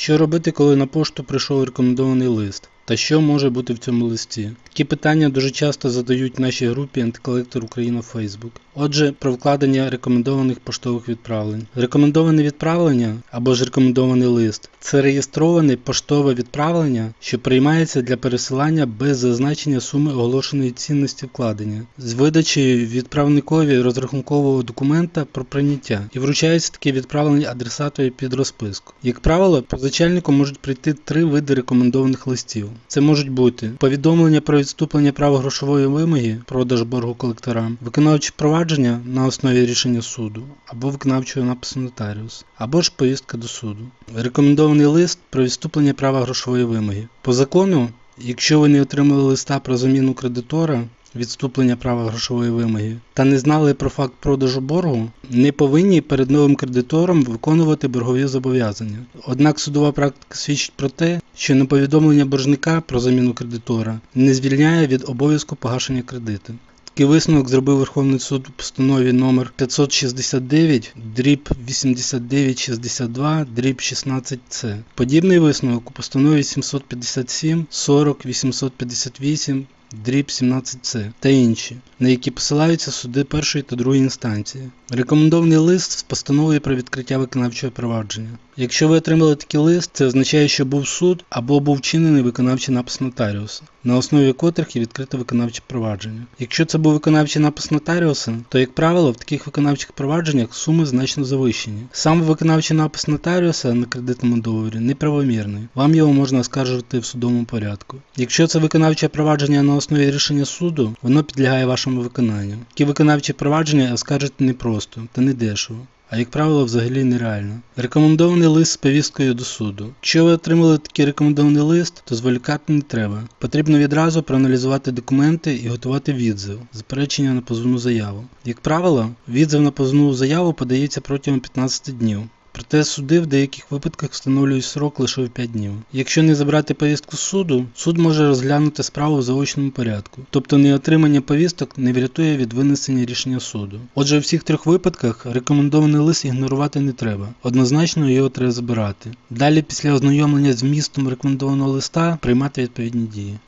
Що робити, коли на пошту прийшов рекомендований лист? Та що може бути в цьому листі? Такі питання дуже часто задають нашій групі Антиколектор Україна Facebook. Отже, про вкладення рекомендованих поштових відправлень. Рекомендоване відправлення або ж рекомендований лист це реєстроване поштове відправлення, що приймається для пересилання без зазначення суми оголошеної цінності вкладення з видачею відправникові розрахункового документа про прийняття і вручається таке відправлення адресатові під розписку. Як правило, позичальнику можуть прийти три види рекомендованих листів. Це можуть бути повідомлення про відступлення права грошової вимоги, продаж боргу колекторам, виконавче провадження на основі рішення суду або виконавчого напису нотаріус, або ж повістка до суду. Рекомендований лист про відступлення права грошової вимоги. По закону, якщо ви не отримали листа про заміну кредитора, відступлення права грошової вимоги та не знали про факт продажу боргу, не повинні перед новим кредитором виконувати боргові зобов'язання. Однак судова практика свідчить про те, що неповідомлення боржника про заміну кредитора не звільняє від обов'язку погашення кредиту. Такий висновок зробив Верховний суд у постанові номер 569 дріб 8962 дріб 16 с Подібний висновок у постанові 757 40 858 дріб 17 с та інші, на які посилаються суди першої та другої інстанції. Рекомендований лист з постановою про відкриття виконавчого провадження. Якщо ви отримали такий лист, це означає, що був суд або був вчинений виконавчий напис нотаріуса, на основі котрих є відкрите виконавче провадження. Якщо це був виконавчий напис нотаріуса, то, як правило, в таких виконавчих провадженнях суми значно завищені. Сам виконавчий напис нотаріуса на кредитному договорі неправомірний. Вам його можна оскаржувати в судовому порядку. Якщо це виконавче провадження на основі рішення суду, воно підлягає вашому виконанню. Такі виконавчі провадження оскаржити непросто та не дешево. А як правило, взагалі нереально. Рекомендований лист з повісткою до суду. Якщо ви отримали такий рекомендований лист, то зволікати не треба. Потрібно відразу проаналізувати документи і готувати відзив, заперечення на позовну заяву. Як правило, відзив на позовну заяву подається протягом 15 днів. Проте суди в деяких випадках встановлюють срок лише в 5 днів. Якщо не забрати повістку суду, суд може розглянути справу в заочному порядку, тобто неотримання повісток не врятує від винесення рішення суду. Отже, у всіх трьох випадках рекомендований лист ігнорувати не треба. Однозначно його треба забирати. Далі, після ознайомлення з вмістом рекомендованого листа, приймати відповідні дії.